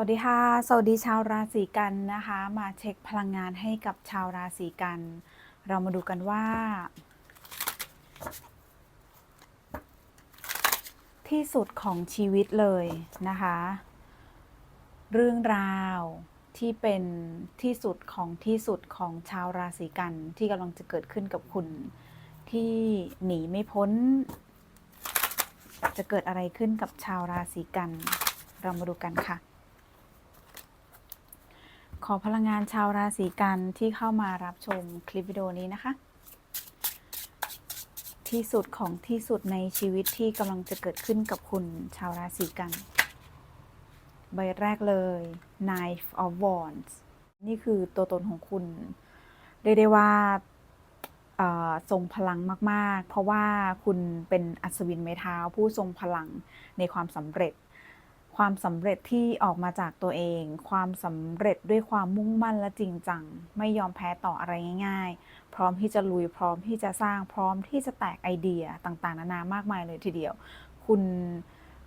วัสดีค่ะ สวัสดีชาวราศีกันนะคะ มาเช็คพลังงานให้กับชาวราศีกัน เรามาดูกันว่า ที่สุดของชีวิตเลยนะคะ เรื่องราวที่เป็นที่สุดของที่สุดของชาวราศีกันที่กำลังจะเกิดขึ้นกับคุณที่หนีไม่พ้น จะเกิดอะไรขึ้นกับชาวราศีกัน เรามาดูกันค่ะ ขอพลังงานชาวราศีกันที่เข้ามารับชมคลิปวิดีโอนี้นะคะ ที่สุดของที่สุดในชีวิตที่กำลังจะเกิดขึ้นกับคุณชาวราศีกัน ใบแรกเลย Knife of Wands นี่คือตัวตนของคุณเรียกได้ว่าทรงพลังมาก ๆ เพราะว่าคุณเป็นอัศวินไม้เท้าผู้ทรงพลังในความสำเร็จ ความสำเร็จที่ออกมาจากตัวเอง ความสำเร็จด้วยความมุ่งมั่นและจริงจัง ไม่ยอมแพ้ต่ออะไรง่าย ๆ พร้อมที่จะลุยพร้อมที่จะสร้างพร้อมที่จะแตกไอเดียต่างๆ นานามากมายเลยทีเดียว คุณ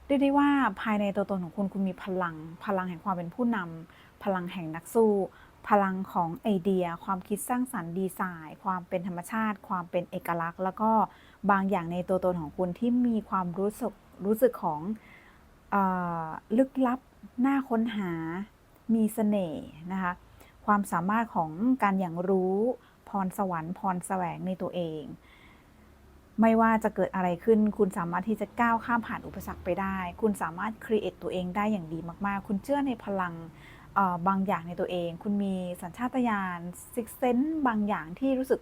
เรียกได้ว่าภายในตัวตนของคุณคุณมีพลัง พลังแห่งความเป็นผู้นำพลังแห่งนักสู้ พลังของไอเดีย ความคิดสร้างสรรค์ดีไซน์ ความเป็นธรรมชาติ ความเป็นเอกลักษณ์ แล้วก็บางอย่างในตัวตนของคุณที่มีความรู้สึกรู้สึกของ ลึกลับน่าค้นหามีเสน่ห์นะคะความสามารถของการอย่างรู้พรสวรรค์พรแสวงในตัวเอง ไม่ว่าจะเกิดอะไรขึ้น คุณสามารถที่จะก้าวข้ามผ่านอุปสรรคไปได้ คุณสามารถครีเอทตัวเองได้อย่างดีมาก ๆ คุณเชื่อในพลังบางอย่างในตัวเอง คุณมีสัญชาตญาณซิกเซนบางอย่างที่รู้สึก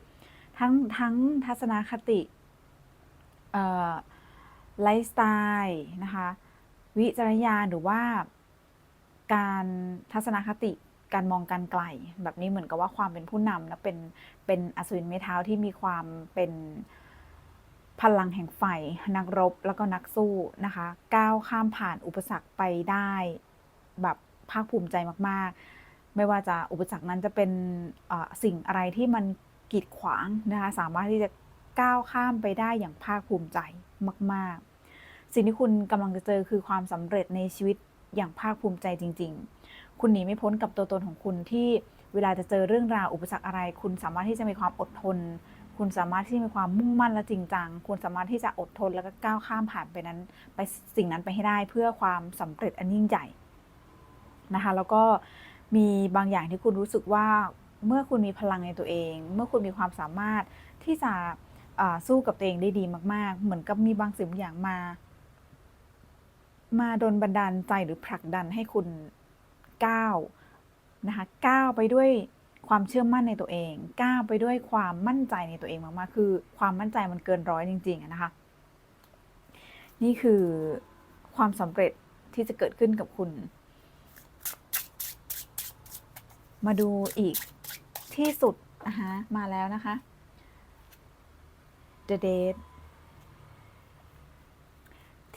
ทั้งทั้งทัศนคติไลฟ์สไตล์นะคะ วิจารณญาณหรือว่า การทัศนคติการมองการไกล แบบนี้เหมือนกับว่าความเป็นผู้นำและเป็นเป็นอัศวินไม้เท้าที่มีความเป็นพลังแห่งไฟนักรบแล้วก็นักสู้นะคะ ก้าวข้ามผ่านอุปสรรคไปได้แบบภาคภูมิใจมาก ๆ ไม่ว่าจะอุปสรรคนั้นจะเป็นสิ่งอะไรที่มันกีดขวางนะคะ สามารถที่จะก้าวข้ามไปได้อย่างภาคภูมิใจมาก ๆ สิ่งที่คุณกำลังจะเจอคือความสำเร็จในชีวิตอย่างภาคภูมิใจจริง ๆ คุณหนีไม่พ้นกับตัวตนของคุณที่เวลาจะเจอเรื่องราวอุปสรรคอะไร คุณสามารถที่จะมีความอดทน คุณสามารถที่จะมีความมุ่งมั่นและจริงจัง คุณสามารถที่จะอดทนแล้วก็ก้าวข้ามผ่านไปนั้น ไปสิ่งนั้นไปให้ได้เพื่อความสำเร็จอันยิ่งใหญ่นะคะ แล้วก็มีบางอย่างที่คุณรู้สึกว่าเมื่อคุณมีพลังในตัวเอง เมื่อคุณมีความสามารถที่จะสู้กับตัวเองได้ดีมาก ๆ เหมือนกับมีบางสิ่งบางอย่างมา มาดนบันดาลใจหรือผลักดันให้คุณก้าวนะคะก้าวไปด้วยความเชื่อมั่นในตัวเองก้าวไปด้วยความมั่นใจในตัวเองมากๆคือ ความมั่นใจมันเกินร้อยจริงๆนะคะนี่คือความสำเร็จที่จะเกิดขึ้นกับคุณ มาดูอีกที่สุดนะคะมาแล้วนะคะ The Date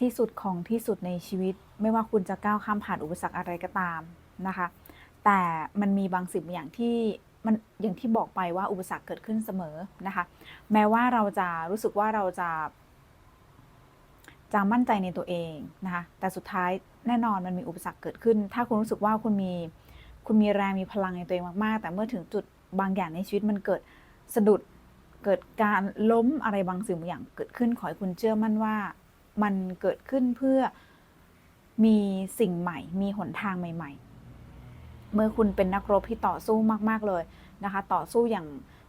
ที่สุดของที่สุดในชีวิต ไม่ว่าคุณจะก้าวข้ามผ่านอุปสรรคอะไรก็ตามนะคะ แต่มันมีบางสิ่งบางอย่างที่มันอย่างที่บอกไปว่าอุปสรรคเกิดขึ้นเสมอนะคะ แม้ว่าเราจะรู้สึกว่าเราจะจะมั่นใจในตัวเองนะคะแต่สุดท้ายแน่นอนมันมีอุปสรรคเกิดขึ้น ถ้าคุณรู้สึกว่าคุณมีคุณมีแรงมีพลังในตัวเองมาก ๆ แต่เมื่อถึงจุดบางอย่างในชีวิตมันเกิดสะดุดเกิดการล้มอะไรบางสิ่งบางอย่างเกิดขึ้นขอให้คุณเชื่อมั่นว่า มันเกิดขึ้นเพื่อมีสิ่งใหม่ มีหนทางใหม่ ๆ เมื่อคุณเป็นนักรบที่ต่อสู้มาก ๆ เลยนะคะ ต่อสู้อย่าง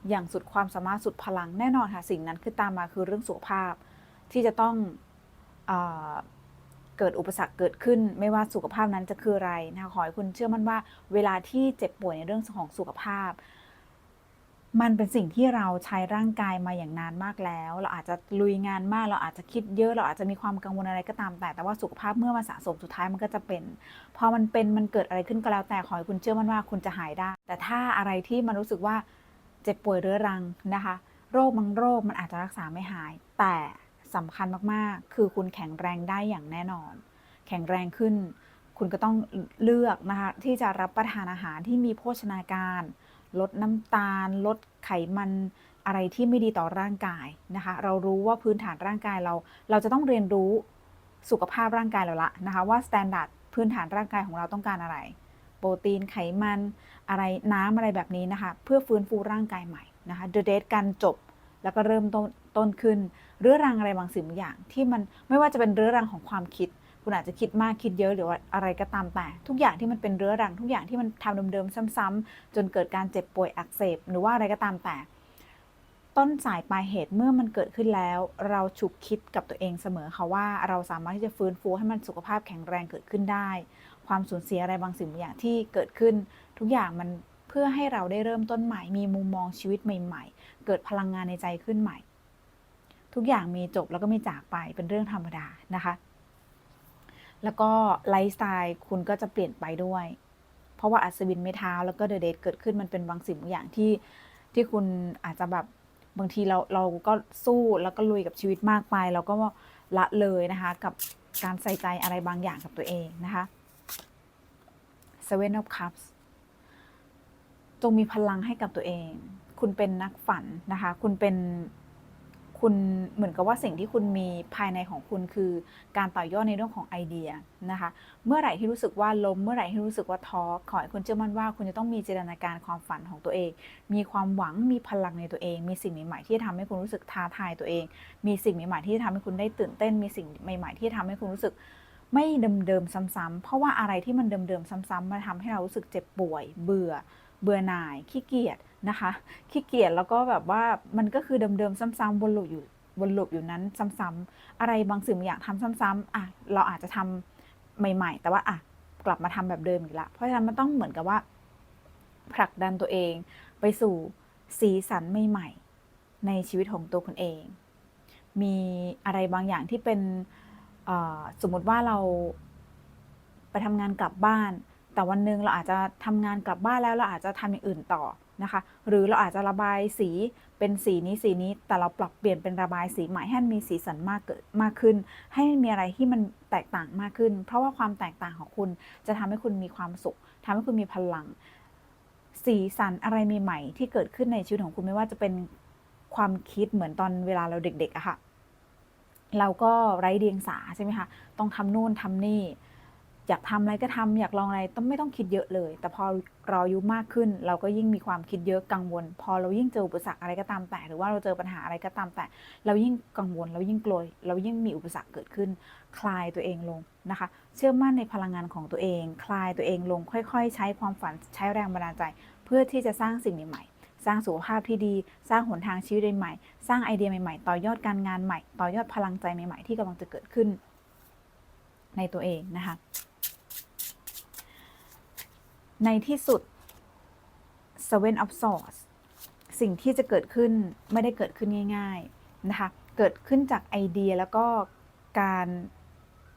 อย่างสุดความสามารถสุดพลังแน่นอนค่ะ สิ่งนั้นคือตามมาคือเรื่องสุขภาพที่จะต้องเอเกิดอุปสรรคเกิดขึ้น ไม่ว่าสุขภาพนั้นจะคืออะไรนะคะขอให้คุณเชื่อมั่นว่า เวลาที่เจ็บป่วยในเรื่องของสุขภาพ มันเป็นสิ่งที่เราใช้ร่างกายมาอย่างนานมากแล้ว เราอาจจะลุยงานมาก เราอาจจะคิดเยอะ เราอาจจะมีความกังวลอะไรก็ตามแต่ แต่ว่าสุขภาพเมื่อมันสะสมสุดท้ายมันก็จะเป็น พอมันเป็น มันเกิดอะไรขึ้นก็แล้วแต่ขอให้คุณเชื่อมั่นว่าคุณจะหายได้ แต่ถ้าอะไรที่มันรู้สึกว่าเจ็บป่วยเรื้อรังนะคะ โรคบางโรคมันอาจจะรักษาไม่หาย แต่สำคัญมากๆ คือคุณแข็งแรงได้อย่างแน่นอน แข็งแรงขึ้น คุณก็ต้องเลือกนะคะที่จะรับประทานอาหารที่มีโภชนาการ ลดน้ำตาล ลดไขมันอะไรที่ไม่ดีต่อร่างกายนะคะ เรารู้ว่าพื้นฐานร่างกายเรา เราจะต้องเรียนรู้สุขภาพร่างกายเราละนะคะ ว่าสแตนดาร์ดพื้นฐานร่างกายของเราต้องการอะไร โปรตีนไขมันอะไรน้ำอะไรแบบนี้นะคะ เพื่อฟื้นฟูร่างกายใหม่นะคะ The Date การจบแล้วก็เริ่มต้นต้นขึ้น เรื้อรังอะไรบางสิ่งบางอย่าง ที่มันไม่ว่าจะเป็นเรื้อรังของความคิด คุณอาจจะคิดมากคิดเยอะหรือว่าอะไรก็ตามแต่ ทุกอย่างที่มันเป็นเรื้อรัง ทุกอย่างที่มันทำเดิมๆซ้ำๆจนเกิดการเจ็บป่วยอักเสบ หรือว่าอะไรก็ตามแต่ ต้นสายปลายเหตุเมื่อมันเกิดขึ้นแล้ว เราฉุกคิดกับตัวเองเสมอค่ะว่าเราสามารถที่จะฟื้นฟูให้มันสุขภาพแข็งแรงเกิดขึ้นได้ ความสูญเสียอะไรบางสิ่งบางอย่างที่เกิดขึ้น ทุกอย่างมันเพื่อให้เราได้เริ่มต้นใหม่ มีมุมมองชีวิตใหม่ ๆ เกิดพลังงานในใจขึ้นใหม่ ทุกอย่างมีจบแล้วก็มีจากไปเป็นเรื่องธรรมดานะคะ แล้วก็ไลฟ์สไตล์คุณก็จะเปลี่ยนไปด้วย เพราะว่าอัศวินไม้เท้าแล้วก็เดอะเดทเกิดขึ้นมันเป็นบางสิ่งบางอย่างที่ที่คุณอาจจะแบบบางทีเราเราก็สู้แล้วก็ลุยกับชีวิตมากไป เราก็ละเลยนะคะ กับการใส่ใจอะไรบางอย่างกับตัวเองนะคะ Seven of Cups จงมีพลังให้กับตัวเอง คุณเป็นนักฝันนะคะ คุณเป็น คุณเหมือนกับว่าสิ่งที่คุณมีภายในของคุณคือ การต่อยอดในเรื่องของไอเดียนะคะ เมื่อไหร่ที่รู้สึกว่าล้มเมื่อไหร่ที่รู้สึกว่าท้อขอให้คุณเชื่อมั่นว่าคุณจะต้องมีจินตนาการความฝันของตัวเอง มีความหวังมีพลังในตัวเอง มีสิ่งใหม่ๆที่จะทำให้คุณรู้สึกท้าทายตัวเอง มีสิ่งใหม่ๆที่จะทำให้คุณได้ตื่นเต้น มีสิ่งใหม่ ๆ ที่จะทำให้คุณรู้สึกไม่เดิมๆซ้ำๆเพราะว่าอะไรที่มันเดิมๆซ้ำๆมันทำให้เรารู้สึกเจ็บป่วย เบื่อ เบื่อหน่ายขี้เกียจนะคะขี้เกียจแล้วก็แบบว่ามันก็คือเดิมๆซ้ำๆวนลูปอยู่วนลูปอยู่นั้นซ้ำๆอะไรบางสิ่งบางอย่างทำซ้ำๆอะเราอาจจะทำใหม่ ๆ แต่ว่าอะกลับมาทำแบบเดิมอีกละเพราะฉะนั้นมันต้องเหมือนกับว่า ผลักดันตัวเองไปสู่สีสันใหม่ๆในชีวิตของตัวคุณเอง มีอะไรบางอย่างที่เป็นสมมติว่าเราไปทำงานกลับบ้าน แต่วันหนึ่งเราอาจจะทำงานกลับบ้านแล้วเราอาจจะทำอย่างอื่นต่อนะคะ หรือเราอาจจะระบายสีเป็นสีนี้สีนี้ แต่เราปรับเปลี่ยนเป็นระบายสีใหม่ให้มันมีสีสันมากเกิดมากขึ้น ให้มีอะไรที่มันแตกต่างมากขึ้น เพราะว่าความแตกต่างของคุณจะทำให้คุณมีความสุขทำให้คุณมีพลัง สีสันอะไรใหม่ๆที่เกิดขึ้นในชีวิตของคุณไม่ว่าจะเป็นความคิดเหมือนตอนเวลาเราเด็กๆอะค่ะ เราก็ไร้เดียงสาใช่ไหมคะ ต้องทำนู่นทำนี่ อยากทำอะไรก็ทำอยากลองอะไรต้องไม่ต้องคิดเยอะเลย แต่พอเราอายุมากขึ้น เราก็ยิ่งมีความคิดเยอะกังวล พอเรายิ่งเจออุปสรรคอะไรก็ตามแต่ หรือว่าเราเจอปัญหาอะไรก็ตามแต่ เรายิ่งกังวล เรายิ่งกลัวเรายิ่งมีอุปสรรคเกิดขึ้น คลายตัวเองลงนะคะ เชื่อมั่นในพลังงานของตัวเอง คลายตัวเองลง ค่อย ๆ ใช้ความฝันใช้แรงบันดาลใจ เพื่อที่จะสร้างสิ่งใหม่สร้างสุขภาพที่ดี สร้างหนทางชีวิตใหม่ สร้างไอเดียใหม่ๆ ต่อยอดการงานใหม่ ต่อยอดพลังใจใหม่ๆ ที่กำลังจะเกิดขึ้น ในตัวเองนะคะ ในที่สุด Seven of Swords สิ่งที่จะเกิดขึ้นไม่ได้เกิดขึ้นง่าย ๆ นะคะ เกิดขึ้นจากไอเดียแล้วก็การ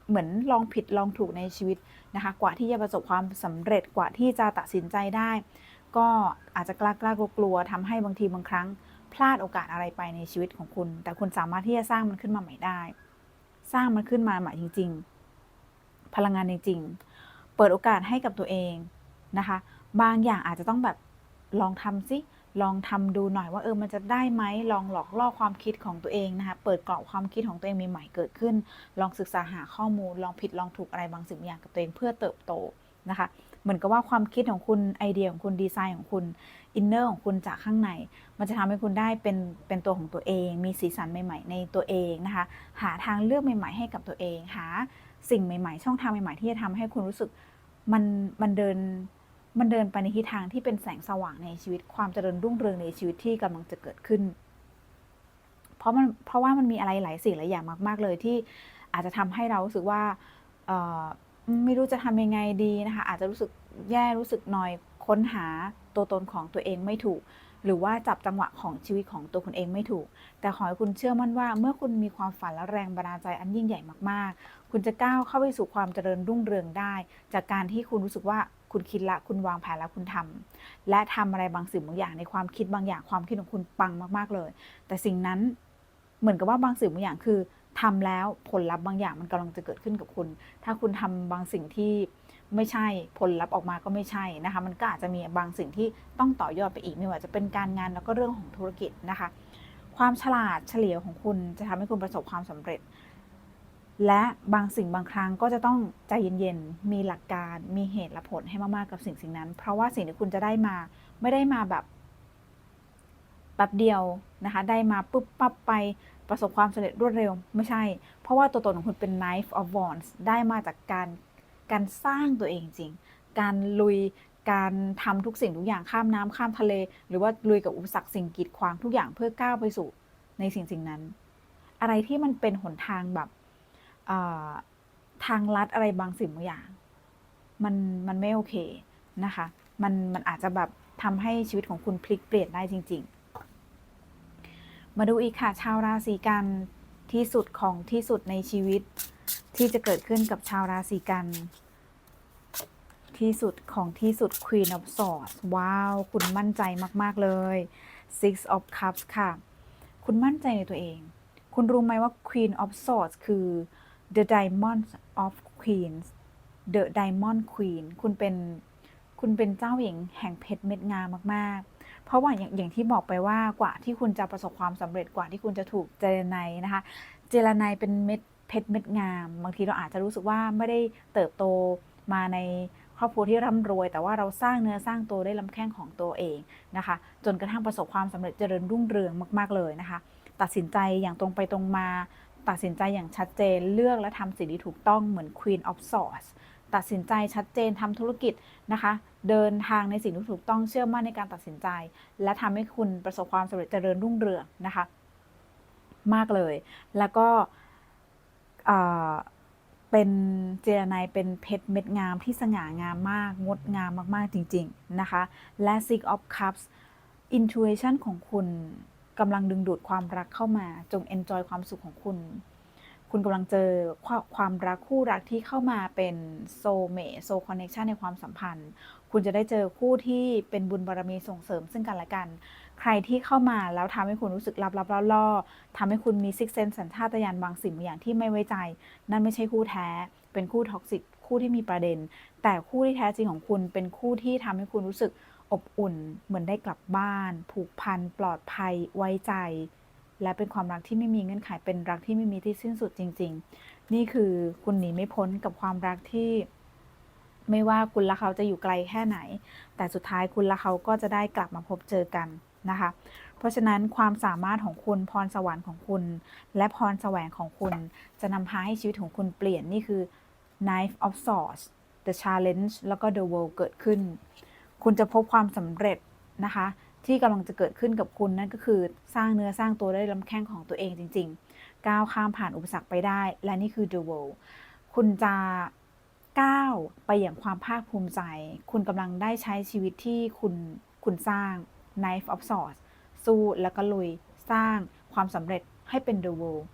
เหมือนลองผิดลองถูกในชีวิตนะคะ กว่าที่จะประสบความสำเร็จกว่าที่จะตัดสินใจได้ ก็อาจจะกล้ากล้ากลัวๆทำให้บางทีบางครั้ง พลาดโอกาสอะไรไปในชีวิตของคุณ แต่คุณสามารถที่จะสร้างมันขึ้นมาใหม่ได้ สร้างมันขึ้นมาใหม่จริง ๆ พลังงานจริง ๆ เปิดโอกาสให้กับตัวเอง นะคะ บางอย่างอาจจะต้องแบบลองทำซิลองทำดูหน่อยว่าเออมันจะได้ไหมลองหลอกล่อความคิดของตัวเองนะคะเปิดกรอบความคิดของตัวเองใหม่ๆเกิดขึ้น ลองศึกษาหาข้อมูล ลองผิดลองถูกอะไรบางสิ่งบางอย่างกับตัวเองเพื่อเติบโตนะคะ เหมือนกับว่าความคิดของคุณไอเดียของคุณดีไซน์ของคุณอินเนอร์ของคุณจากข้างใน มันจะทำให้คุณได้เป็นเป็นตัวของตัวเอง มีสีสันใหม่ ๆ ในตัวเองนะคะ หาทางเลือกใหม่ ๆ ให้กับตัวเอง หาสิ่งใหม่ ๆ ช่องทางใหม่ ๆ ที่จะทำให้คุณรู้สึกมันมันเดิน มันเดินไปในทิศทางที่เป็นแสงสว่างในชีวิตความเจริญรุ่งเรืองในชีวิตที่กำลังจะเกิดขึ้น เพราะมันเพราะว่ามันมีอะไรหลายสิ่งหลายอย่างมาก ๆ เลยที่อาจจะทำให้เรารู้สึกว่าไม่รู้จะทำยังไงดีนะคะ อาจจะรู้สึกแย่รู้สึกนอยค้นหาตัวตนของตัวเองไม่ถูก หรือว่าจับจังหวะของชีวิตของตัวคุณเองไม่ถูก แต่ขอให้คุณเชื่อมั่นว่า เมื่อคุณมีความฝันและแรงบันดาลใจอันยิ่งใหญ่มากๆ คุณจะก้าวเข้าไปสู่ความเจริญรุ่งเรืองได้ จากการที่คุณรู้สึกว่า คุณคิดละคุณวางแผนแล้วคุณทำและทำอะไรบางสิ่งบางอย่างในความคิดบางอย่างความคิดของคุณปังมากๆเลย แต่สิ่งนั้นเหมือนกับว่าบางสิ่งบางอย่างคือทำแล้วผลลัพธ์บางอย่างมันกำลังจะเกิดขึ้นกับคุณ ถ้าคุณทำบางสิ่งที่ไม่ใช่ผลลัพธ์ออกมาก็ไม่ใช่นะคะ มันก็อาจจะมีบางสิ่งที่ต้องต่อยอดไปอีกไม่ว่าจะเป็นการงานแล้วก็เรื่องของธุรกิจนะคะ ความฉลาดเฉลียวของคุณจะทำให้คุณประสบความสำเร็จ และบางสิ่งบางครั้งก็จะต้องใจเย็นๆ มีหลักการ มีเหตุและผลให้มากๆ กับสิ่งสิ่งนั้น เพราะว่าสิ่งที่คุณจะได้มาไม่ได้มาแบบแป๊บเดียวนะคะ ได้มาปุ๊บปั๊บไปประสบความสำเร็จรวดเร็ว ไม่ใช่ เพราะว่าตัวตนของคุณเป็น knife of wands ได้มาจากการการสร้างตัวเองจริง การลุย การทำทุกสิ่งทุกอย่างข้ามน้ำข้ามทะเล หรือว่าลุยกับอุปสรรคสิ่งกีดขวางทุกอย่างเพื่อก้าวไปสู่ในสิ่งสิ่งนั้น อะไรที่มันเป็นหนทางแบบ ทางลัดอะไรบางสิ่งบางอย่าง มันมันไม่โอเคนะคะ มันมันอาจจะแบบทำให้ชีวิตของคุณพลิกเปลี่ยนได้จริง ๆ มาดูอีกค่ะ ชาวราศีกันที่สุดของที่สุดในชีวิตที่จะเกิดขึ้นกับชาวราศีกัน ที่สุดของที่สุด Queen of Swords ว้าว คุณมั่นใจมาก ๆ เลย Six of Cups ค่ะ คุณมั่นใจในตัวเอง คุณรู้ไหมว่า Queen of Swords คือ The Diamond of Queens The Diamond Queen คุณเป็นคุณเป็นเจ้าหญิงแห่งเพชรเม็ดงามมาก ๆ เพราะว่าอย่างอย่างที่บอกไปว่ากว่าที่คุณจะประสบความสำเร็จกว่าที่คุณจะถูกเจรไนยนะคะ เจรไนยเป็นเม็ดเพชรเม็ดงาม บางทีเราอาจจะรู้สึกว่าไม่ได้เติบโตมาในครอบครัวที่ร่ำรวย แต่ว่าเราสร้างเนื้อสร้างตัวได้ลำแข้งของตัวเองนะคะ จนกระทั่งประสบความสำเร็จเจริญรุ่งเรืองมาก ๆเลยนะคะ ตัดสินใจอย่างตรงไปตรงมา ตัดสินใจอย่างชัดเจนเลือกและทำสิ่งที่ถูกต้องเหมือน Queen of Swords ตัดสินใจชัดเจนทำธุรกิจนะคะ เดินทางในสิ่งที่ถูกต้องเชื่อมั่นในการตัดสินใจ และทำให้คุณประสบความสำเร็จเจริญรุ่งเรืองนะคะ มากเลย แล้วก็เป็นเจรไนายเป็นเพชรเม็ดงามที่สง่างามมาก งดงามมาก ๆ จริง ๆ นะคะ และ Six of Cups intuition ของคุณ กำลังดึงดูดความรักเข้ามา จง enjoy ความสุขของคุณ คุณกำลังเจอความความรักคู่รักที่เข้ามาเป็นโซเมโซคอนเน c ชันในความสัมพันธ์ คุณจะได้เจอคู่ที่เป็นบุญบารมีส่งเสริมซึ่งกันและกัน ใครที่เข้ามาแล้วทำให้คุณรู้สึกลับลับล่อล่อทำให้คุณมีซิกเซนสัญชาตญาณบางสิ่งบางอย่างที่ไม่ไว้ใจ นั่นไม่ใช่คู่แท้ เป็นคู่ท็อกซิกคู่ที่มีประเด็น แต่คู่ที่แท้จริงของคุณเป็นคู่ที่ทำให้คุณรู้สึก อบอุ่น เหมือนได้กลับบ้าน ผูกพัน ปลอดภัย ไว้ใจ และเป็นความรักที่ไม่มีเงื่อนไข เป็นรักที่ไม่มีที่สิ้นสุดจริง ๆ นี่คือคุณหนีไม่พ้นกับความรักที่ ไม่ว่าคุณและเขาจะอยู่ไกลแค่ไหน แต่สุดท้ายคุณและเขาก็จะได้กลับมาพบเจอกันนะคะ เพราะฉะนั้นความสามารถของคุณพรสวรรค์ของคุณ และพรแสวงของคุณ จะนำพาให้ชีวิตของคุณเปลี่ยนนี่คือ Knife of Swords The Challenge แล้วก็ The World เกิดขึ้น คุณจะพบความสำเร็จนะคะ ที่กำลังจะเกิดขึ้นกับคุณนั่นก็คือสร้างเนื้อสร้างตัวได้ลำแข้งของตัวเองจริง ๆ ก้าวข้ามผ่านอุปสรรคไปได้ และนี่คือ The World คุณจะก้าวไปอย่างความภาคภูมิใจ คุณกำลังได้ใช้ชีวิตที่คุณคุณสร้าง Knife of Swords สู้แล้วก็ลุยสร้างความสำเร็จให้เป็น The World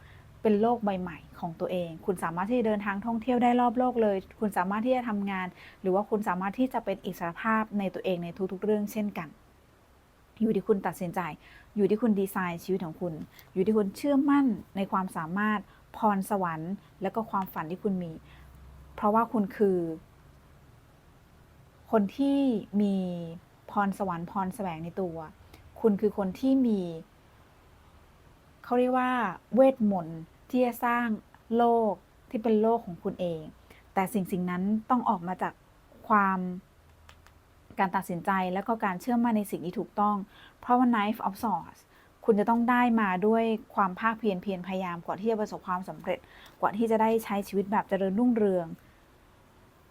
เป็นโลกใบใหม่ของตัวเอง คุณสามารถที่จะเดินทางท่องเที่ยวได้รอบโลกเลย คุณสามารถที่จะทำงาน หรือว่าคุณสามารถที่จะเป็นอิสรภาพในตัวเองในทุกๆ เรื่องเช่นกัน อยู่ที่คุณตัดสินใจ อยู่ที่คุณดีไซน์ชีวิตของคุณ อยู่ที่คุณเชื่อมั่นในความสามารถพรสวรรค์ และก็ความฝันที่คุณมี เพราะว่าคุณคือ คนที่มีพรสวรรค์พรแสวงในตัว คุณคือคนที่มี เขาเรียกว่า เวทมนต์ ที่จะสร้างโลกที่เป็นโลกของคุณเอง แต่สิ่งสิ่งนั้นต้องออกมาจากความการตัดสินใจแล้วก็การเชื่อมั่นในสิ่งที่ถูกต้อง เพราะว่า knife of swords คุณจะต้องได้มาด้วยความภาคเพียรเพียรพยายามกว่าที่จะประสบความสำเร็จ กว่าที่จะได้ใช้ชีวิตแบบเจริญรุ่งเรือง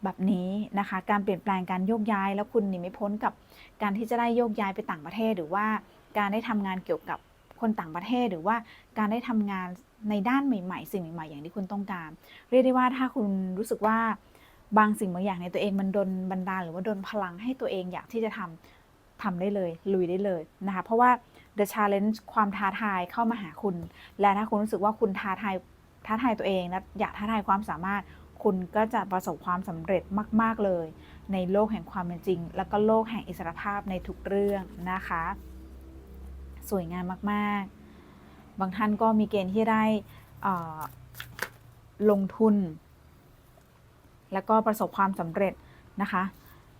แบบนี้นะคะ การเปลี่ยนแปลงการโยกย้าย แล้วคุณหนีไม่พ้นกับการที่จะได้โยกย้ายไปต่างประเทศ หรือว่าการได้ทำงานเกี่ยวกับ คนต่างประเทศหรือว่าการได้ทำงานในด้านใหม่ ๆ สิ่งใหม่ ๆ อย่างที่คุณต้องการ เรียกได้ว่าถ้าคุณรู้สึกว่าบางสิ่งบางอย่างในตัวเองมันดนบันดาลหรือว่าดนพลังให้ตัวเองอยากที่จะทำทำได้เลย ลุยได้เลยนะคะเพราะว่า the challenge ความท้าทายเข้ามาหาคุณ และถ้าคุณรู้สึกว่าคุณท้าทายท้าทายตัวเองและอยากท้าทายความสามารถ คุณก็จะประสบความสำเร็จมาก ๆเลย ในโลกแห่งความเป็นจริง แล้วก็โลกแห่งอิสรภาพในทุกเรื่องนะคะ สวยงามมากๆ บางท่านก็มีเกณฑ์ที่ได้ลงทุน แล้วก็ประสบความสำเร็จนะคะ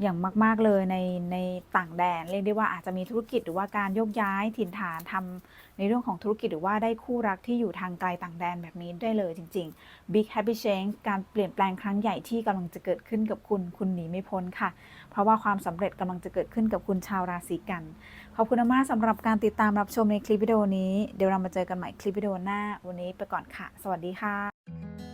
อย่างมาก ๆเลยในในต่างแดนเรียกได้ว่าอาจจะมีธุรกิจหรือว่าการโยกย้ายถิ่นฐานทำในเรื่องของธุรกิจหรือว่าได้คู่รักที่อยู่ทางไกลต่างแดนแบบนี้ได้เลยจริง ๆ Big Happy Change การเปลี่ยนแปลงครั้งใหญ่ที่กำลังจะเกิดขึ้นกับคุณ คุณหนีไม่พ้นค่ะ เพราะว่าความสำเร็จกำลังจะเกิดขึ้นกับคุณชาวราศีกัน ขอบคุณมากสำหรับการติดตามรับชมในคลิปวิดีโอนี้ เดี๋ยวเรามาเจอกันใหม่คลิปวิดีโอหน้า วันนี้ไปก่อนค่ะ สวัสดีค่ะ